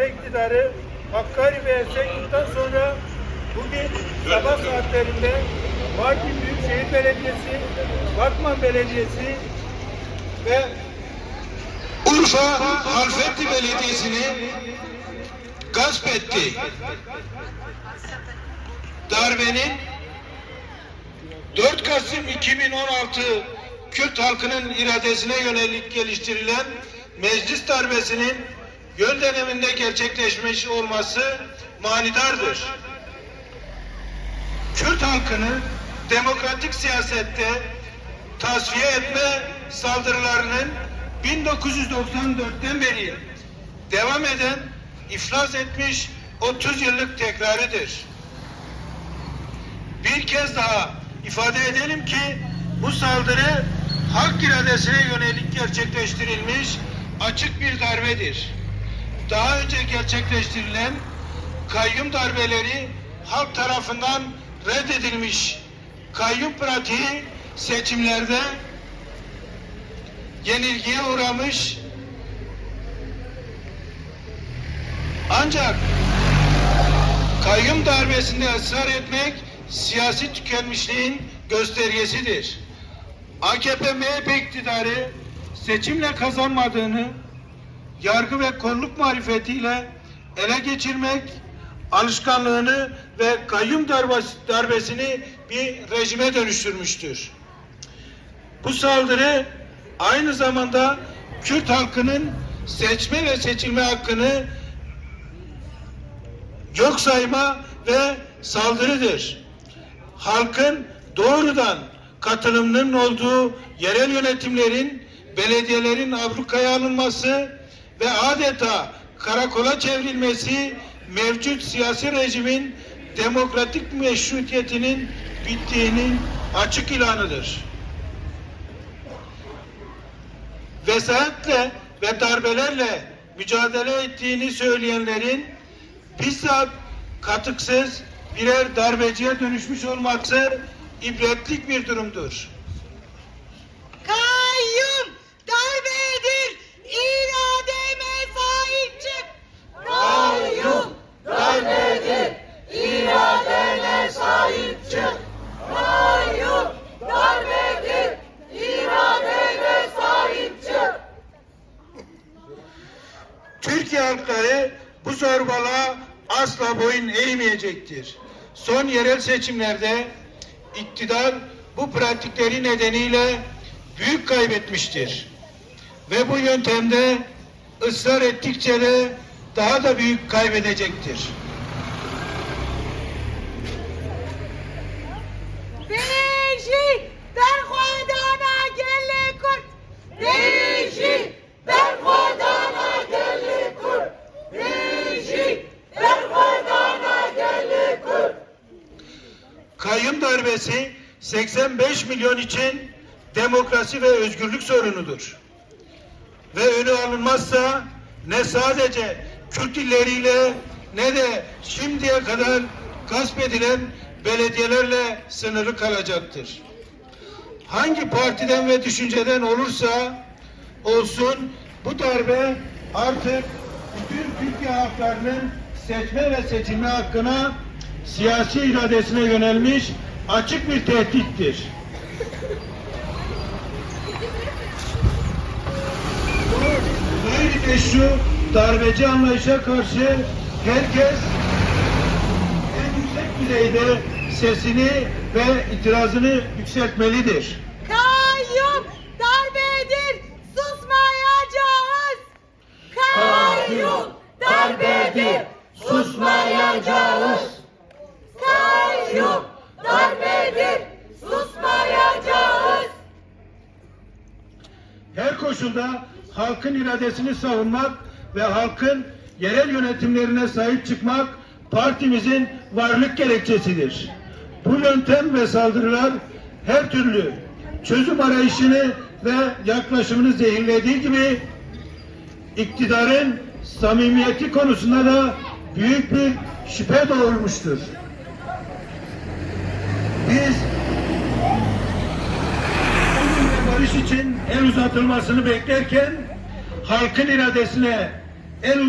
MHP iktidarı Hakkari ve Esenyurt'tan sonra bugün sabah saatlerinde Mardin Büyükşehir Belediyesi, Batman Belediyesi ve Urfa Halfeti Belediyesi'ni gasp etti. Darbenin 4 Kasım 2016 Kürt halkının iradesine yönelik geliştirilen meclis darbesinin göl döneminde gerçekleşmiş olması manidardır. Kürt halkını demokratik siyasette tasfiye etme saldırılarının 1994'ten beri devam eden iflas etmiş 30 yıllık tekrarıdır. Bir kez daha ifade edelim ki bu saldırı halk iradesine yönelik gerçekleştirilmiş açık bir darbedir. Daha önce gerçekleştirilen kayyum darbeleri halk tarafından reddedilmiş. Kayyum pratiği seçimlerde yenilgiye uğramış. Ancak kayyum darbesinde ısrar etmek siyasi tükenmişliğin göstergesidir. AKP MHP iktidarı seçimle kazanmadığını yargı ve kolluk marifetiyle ele geçirmek alışkanlığını ve kayyum darbes- darbesini bir rejime dönüştürmüştür. Bu saldırı aynı zamanda Kürt halkının seçme ve seçilme hakkını yok sayma ve saldırıdır. Halkın doğrudan katılımının olduğu yerel yönetimlerin, belediyelerin ablukaya alınması ve adeta karakola çevrilmesi mevcut siyasi rejimin demokratik meşrutiyetinin bittiğinin açık ilanıdır. vesayetle ve darbelerle mücadele ettiğini söyleyenlerin bizzat katıksız birer darbeciye dönüşmüş olması ibretlik bir durumdur. Kayyum darbedir, irademe sahip çık. Kayyum darbedir, iradene sahip çık. Kayyum darbedir, iradene sahip çık. Türkiye halkları bu zorbalığa asla boyun eğmeyecektir. Son yerel seçimlerde iktidar bu pratikleri nedeniyle büyük kaybetmiştir. Ve bu yöntemde ısrar ettikçe de daha da büyük kaybedecektir. Beşi Kayyum darbesi 85 milyon için demokrasi ve özgürlük sorunudur. Ve önü alınmazsa ne sadece Kürt illeriyle ne de şimdiye kadar gasp edilen belediyelerle sınırlı kalacaktır. Hangi partiden ve düşünceden olursa olsun bu darbe artık bütün Türkiye halklarının seçme ve seçilme hakkına siyasi iradesine yönelmiş açık bir tehdittir. Gayri meşru darbeci anlayışa karşı herkes en yüksek düzeyde sesini ve itirazını yükseltmelidir. Kayyum darbedir, susmayacağız. Kayyum darbedir, susmayacağız. Kayyum darbedir, susmayacağız. Her koşulda halkın iradesini savunmak ve halkın yerel yönetimlerine sahip çıkmak partimizin varlık gerekçesidir. Bu yöntem ve saldırılar her türlü çözüm arayışını ve yaklaşımını zehirlediği gibi iktidarın samimiyeti konusunda da büyük bir şüphe doğurmuştur. Biz bugün ve barış için el uzatılmasını beklerken halkın iradesine el